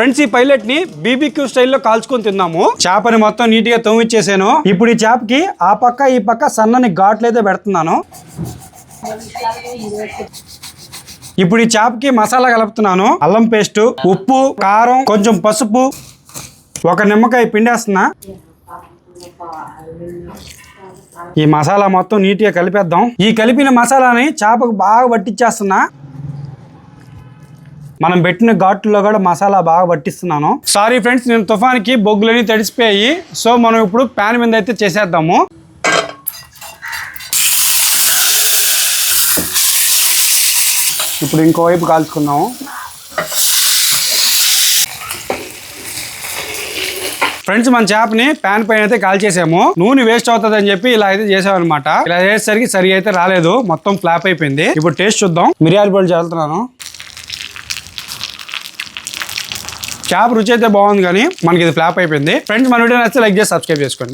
Friends ఈ పైలట్ని BBQ స్టైల్లో కాల్చుకొని తిన్నాము చేపని మొత్తం నీట్గా తొమ్మిచ్చేసాను ఇప్పుడు ఈ చేపకి ఆ పక్క ఈ పక్క సన్నని ఘాట్లు అయితే పెడుతున్నాను. ఇప్పుడు ఈ చేపకి మసాలా కలుపుతున్నాను. అల్లం పేస్ట్ ఉప్పు కారం కొంచెం పసుపు ఒక నిమ్మకాయ పిండేస్తున్నా. ఈ మసాలా మొత్తం నీట్గా కలిపేద్దాం. ఈ కలిపిన మసాలాని చేపకు బాగా పట్టించేస్తున్నా మనం పెట్టిన ఘాట్లో కూడా మసాలా బాగా పట్టిస్తున్నాను. సారీ ఫ్రెండ్స్ నేను తుఫాన్కి బొగ్గులని తడిసిపోయాయి సో మనం ఇప్పుడు ప్యాన్ మీద అయితే చేసేద్దాము. ఇప్పుడు ఇంకోవైపు కాల్చుకుందాము. ఫ్రెండ్స్ మన చేపని ప్యాన్ పైన అయితే కాల్చేసాము. నూనె వేస్ట్ అవుతుంది అని చెప్పి ఇలా అయితే చేసామన్నమాట. ఇలా చేసేసరికి సరిగా అయితే రాలేదు. మొత్తం ఫ్లాప్ అయిపోయింది. ఇప్పుడు టేస్ట్ చూద్దాం. మిరియాల పొడి చల్లుతున్నాను. క్యాప్ రుచి అయితే బాగుంది కానీ మనకి ఇది ఫ్లాప్ అయిపోయింది. ఫ్రెండ్స్ మన వీడియో నచ్చితే లైక్ చేసి సబ్స్క్రైబ్ చేసుకోండి.